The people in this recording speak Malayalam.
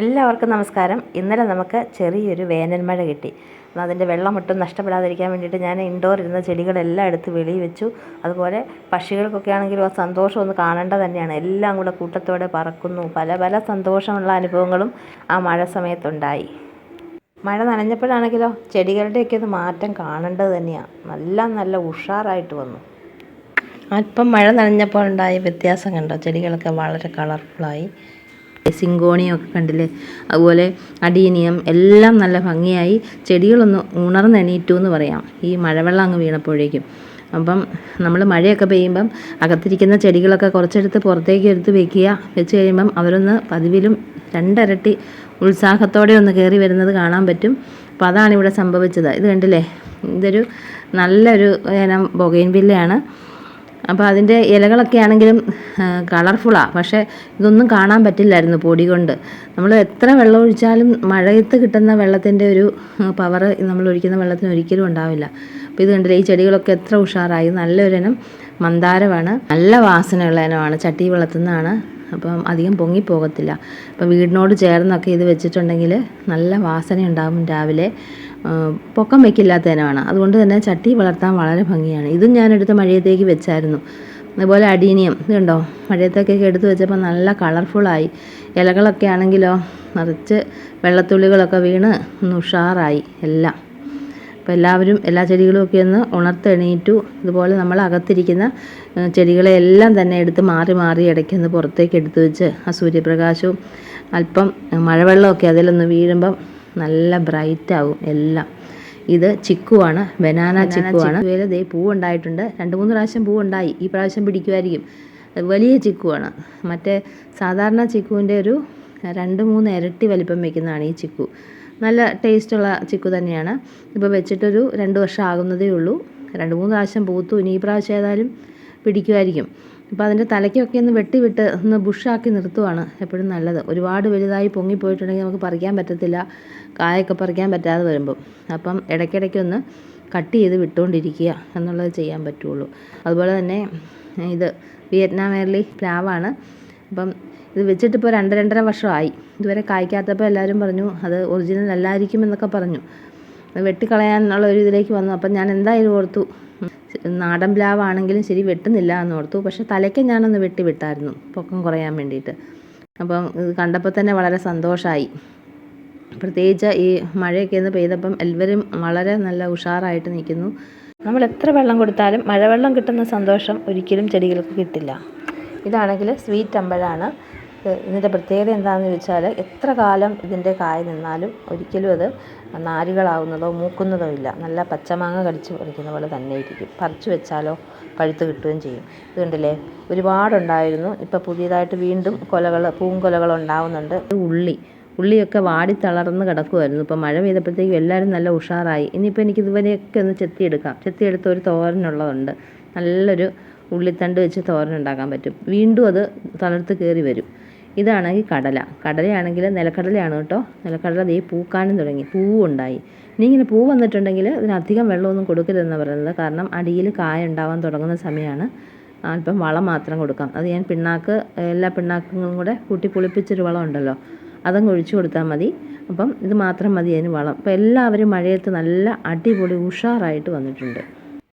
എല്ലാവർക്കും നമസ്കാരം. ഇന്നലെ നമുക്ക് ചെറിയൊരു വേനൽമഴ കിട്ടി. അതിന്റെ വെള്ളം ഒട്ടും നഷ്ടപ്പെടാതിരിക്കാൻ വേണ്ടിയിട്ട് ഞാൻ ഇൻഡോർ ഇരുന്ന ചെടികളെല്ലാം എടുത്ത് വെളി വെച്ചു. അതുപോലെ പക്ഷികൾക്കൊക്കെ ആണെങ്കിലും ആ സന്തോഷം ഒന്ന് കാണേണ്ട തന്നെയാണ്. എല്ലാം കൂടെ കൂട്ടത്തോടെ പറക്കുന്നു. പല പല സന്തോഷമുള്ള അനുഭവങ്ങളും ആ മഴ സമയത്തുണ്ടായി. മഴ നനഞ്ഞപ്പോഴാണെങ്കിലോ ചെടികളുടെയൊക്കെ ഒന്ന് മാറ്റം കാണേണ്ടത് തന്നെയാണ് നല്ല നല്ല ഉഷാറായിട്ട് വന്നു. അല്പം മഴ നനഞ്ഞപ്പോൾ ഉണ്ടായ വ്യത്യാസം കണ്ടോ? ചെടികളൊക്കെ വളരെ കളർഫുള്ളായി സിങ്കോണിയം ഒക്കെ കണ്ടില്ലേ? അതുപോലെ അടീനിയം എല്ലാം നല്ല ഭംഗിയായി ചെടികളൊന്ന് ഉണർന്നെണീറ്റു എന്ന് പറയാം. ഈ മഴവെള്ളം അങ്ങ് വീണപ്പോഴേക്കും. അപ്പം നമ്മൾ മഴയൊക്കെ പെയ്യുമ്പം അകത്തിരിക്കുന്ന ചെടികളൊക്കെ കുറച്ചെടുത്ത് പുറത്തേക്ക് എടുത്ത് വെക്കുക. വെച്ച് കഴിയുമ്പം അവരൊന്ന് പതിവിലും രണ്ടരട്ടി ഉത്സാഹത്തോടെ ഒന്ന് കയറി വരുന്നത് കാണാൻ പറ്റും. അപ്പം അതാണ് ഇവിടെ സംഭവിച്ചത്. ഇത് കണ്ടില്ലേ? ഇതൊരു നല്ലൊരു ഇനം ബൊഗൈൻവില്ലയാണ് അപ്പോൾ അതിന്റെ ഇലകളൊക്കെ ആണെങ്കിലും കളർഫുള്ളാണ് പക്ഷേ ഇതൊന്നും കാണാൻ പറ്റില്ലായിരുന്നു പൊടി കൊണ്ട്. നമ്മൾ എത്ര വെള്ളം ഒഴിച്ചാലും മഴയത്ത് കിട്ടുന്ന വെള്ളത്തിന്റെ ഒരു പവർ നമ്മൾ ഒഴിക്കുന്ന വെള്ളത്തിന് ഒരിക്കലും ഉണ്ടാവില്ല. അപ്പോൾ ഇത് കണ്ടില്ലേ ഈ ചെടികളൊക്കെ എത്ര ഉഷാറായി. നല്ലൊരിനം മന്ദാരമാണ്. നല്ല വാസനയുള്ള ഇനമാണ്. ചട്ടി വളർത്തുന്നതാണ്. അപ്പം അധികം പൊങ്ങിപ്പോകത്തില്ല അപ്പം വീടിനോട് ചേർന്നൊക്കെ ഇത് വെച്ചിട്ടുണ്ടെങ്കിൽ നല്ല വാസന ഉണ്ടാകും രാവിലെ. പൊക്കം വയ്ക്കില്ലാത്ത ഇനമാണ്. അതുകൊണ്ട് തന്നെ ചട്ടി വളർത്താൻ വളരെ ഭംഗിയാണ്. ഇതും ഞാൻ എടുത്ത് മഴയത്തേക്ക് വെച്ചായിരുന്നു. അതുപോലെ അടീനിയം ഇതുണ്ടോ മഴയത്തേക്കൊക്കെ എടുത്ത് വെച്ചപ്പോൾ നല്ല കളർഫുള്ളായി ഇലകളൊക്കെ ആണെങ്കിലോ നിറച്ച് വെള്ളത്തുള്ളികളൊക്കെ വീണ് ഒന്ന് ഉഷാറായി എല്ലാം. അപ്പോൾ എല്ലാവരും എല്ലാ ചെടികളും ഒക്കെ ഒന്ന് ഉണർത്തെണീറ്റു. ഇതുപോലെ നമ്മൾ അകത്തിരിക്കുന്ന ചെടികളെ എല്ലാം തന്നെ എടുത്ത് മാറി മാറി ഇടയ്ക്കൊന്ന് പുറത്തേക്ക് എടുത്ത് വെച്ച് ആ സൂര്യപ്രകാശവും അല്പം മഴവെള്ളമൊക്കെ അതിലൊന്ന് വീഴുമ്പം നല്ല ബ്രൈറ്റ് ആവും എല്ലാം. ഇത് ചിക്കുവാണ് ബനാന ചിക്കുവാണ്. ചിക്കുവേൽ ദേ പൂവുണ്ടായിട്ടുണ്ട്. രണ്ട് മൂന്ന് പ്രാവശ്യം പൂവുണ്ടായി. ഈ പ്രാവശ്യം പിടിക്കുമായിരിക്കും. വലിയ ചിക്കുവാണ്. മറ്റേ സാധാരണ ചിക്കുവിന്റെ ഒരു രണ്ട് മൂന്ന് ഇരട്ടി വലിപ്പം വെക്കുന്നതാണ് ഈ ചിക്കു. നല്ല ടേസ്റ്റുള്ള ചിക്കു തന്നെയാണ്. ഇപ്പോൾ വെച്ചിട്ടൊരു രണ്ട് വർഷം ആകുന്നതേ ഉള്ളൂ. രണ്ട് മൂന്ന് പ്രാവശ്യം പൂത്തു. ഇനി ഈ പ്രാവശ്യം ഏതായാലും പിടിക്കുമായിരിക്കും. അപ്പോൾ അതിന്റെ തലയ്ക്കൊക്കെ ഒന്ന് വെട്ടി വിട്ട് ഒന്ന് ബുഷാക്കി നിർത്തുവാണ് എപ്പോഴും നല്ലത്. ഒരുപാട് വലുതായി പൊങ്ങിപ്പോയിട്ടുണ്ടെങ്കിൽ നമുക്ക് പറിക്കാൻ പറ്റത്തില്ല. കായൊക്കെ പറിക്കാൻ പറ്റാതെ വരുമ്പം. അപ്പം ഇടയ്ക്കിടയ്ക്കൊന്ന് കട്ട് ചെയ്ത് വിട്ടുകൊണ്ടിരിക്കുക എന്നുള്ളത് ചെയ്യാൻ പറ്റുള്ളൂ. അതുപോലെ തന്നെ ഇത് വിയറ്റ്നാം എയർലി പ്ലാവാണ്. അപ്പം ഇത് വെച്ചിട്ടിപ്പോൾ രണ്ട് രണ്ടര വർഷമായി. ഇതുവരെ കായ്ക്കാത്തപ്പോൾ എല്ലാവരും പറഞ്ഞു അത് ഒറിജിനൽ അല്ലായിരിക്കും എന്നൊക്കെ പറഞ്ഞു. വെട്ടിക്കളയാനുള്ള ഒരു ഇതിലേക്ക് വന്നു. അപ്പം ഞാൻ എന്തായാലും ഓർത്തു. നാടൻ പ്ലാവാണെങ്കിലും ശരി വെട്ടുന്നില്ല എന്ന് ഓർത്തു. പക്ഷെ തലയ്ക്ക് ഞാനൊന്ന് വെട്ടി വിട്ടായിരുന്നു പൊക്കം കുറയാൻ വേണ്ടിയിട്ട്. അപ്പം ഇത് കണ്ടപ്പോൾ തന്നെ വളരെ സന്തോഷമായി പ്രത്യേകിച്ച് ഈ മഴയൊക്കെ ഒന്ന് പെയ്തപ്പം എല്ലാവരും വളരെ നല്ല ഉഷാറായിട്ട് നിൽക്കുന്നു. നമ്മൾ എത്ര വെള്ളം കൊടുത്താലും മഴവെള്ളം കിട്ടുന്ന സന്തോഷം ഒരിക്കലും ചെടികൾക്ക് കിട്ടില്ല. ഇതാണെങ്കിൽ സ്വീറ്റ് അമ്പഴാണ്. ഇതിന്റെ പ്രത്യേകത എന്താണെന്ന് ചോദിച്ചാൽ എത്ര കാലം ഇതിന്റെ കായ നിന്നാലും ഒരിക്കലും അത് നാരുകളാവുന്നതോ മൂക്കുന്നതോ ഇല്ല. നല്ല പച്ചമാങ്ങ കടിച്ച് പറിക്കുന്ന പോലെ തന്നെ ഇരിക്കും പറിച്ചു വെച്ചാലോ പഴുത്ത് കിട്ടുകയും ചെയ്യും. ഇത് കണ്ടില്ലേ? ഒരുപാടുണ്ടായിരുന്നു. ഇപ്പോൾ പുതിയതായിട്ട് വീണ്ടും കൊലകൾ പൂങ്കൊലകൾ ഉണ്ടാവുന്നുണ്ട്. ഉള്ളി ഉള്ളിയൊക്കെ വാടി തളർന്ന് കിടക്കുമായിരുന്നു ഇപ്പോൾ മഴ പെയ്തപ്പോഴത്തേക്കും എല്ലാവരും നല്ല ഉഷാറായി. ഇനിയിപ്പോൾ എനിക്ക് ഇതുവരെയൊക്കെ ഒന്ന് ചെത്തിയെടുക്കാം. ചെത്തിയെടുത്ത് ഒരു തോരനുള്ളതുണ്ട്. നല്ലൊരു ഉള്ളിത്തണ്ട് വെച്ച് തോരൻ ഉണ്ടാക്കാൻ പറ്റും. വീണ്ടും അത് തളർത്ത് കയറി വരും. ഇതാണെങ്കിൽ കടല. കടലയാണെങ്കിൽ നിലക്കടലയാണ് കേട്ടോ. നിലക്കടല ദേ പൂക്കാനും തുടങ്ങി. പൂവുണ്ടായി. ഇനി ഇങ്ങനെ പൂ വന്നിട്ടുണ്ടെങ്കിൽ ഇതിനധികം വെള്ളമൊന്നും കൊടുക്കരുതെന്ന് പറയുന്നത്. കാരണം അടിയിൽ കായ ഉണ്ടാവാൻ തുടങ്ങുന്ന സമയമാണ്. അല്പം വളം മാത്രം കൊടുക്കാം. അത് ഞാൻ പിണ്ണാക്ക് എല്ലാ പിണ്ണാക്കുകളും കൂടെ കൂട്ടി പുളിപ്പിച്ചൊരു വളം ഉണ്ടല്ലോ അതങ്ങ് ഒഴിച്ചു കൊടുത്താൽ മതി. അപ്പം ഇത് മാത്രം മതി അതിന് വളം. അപ്പോൾ എല്ലാവരും മഴയത്ത് നല്ല അടിപൊളി ഉഷാറായിട്ട് വന്നിട്ടുണ്ട്.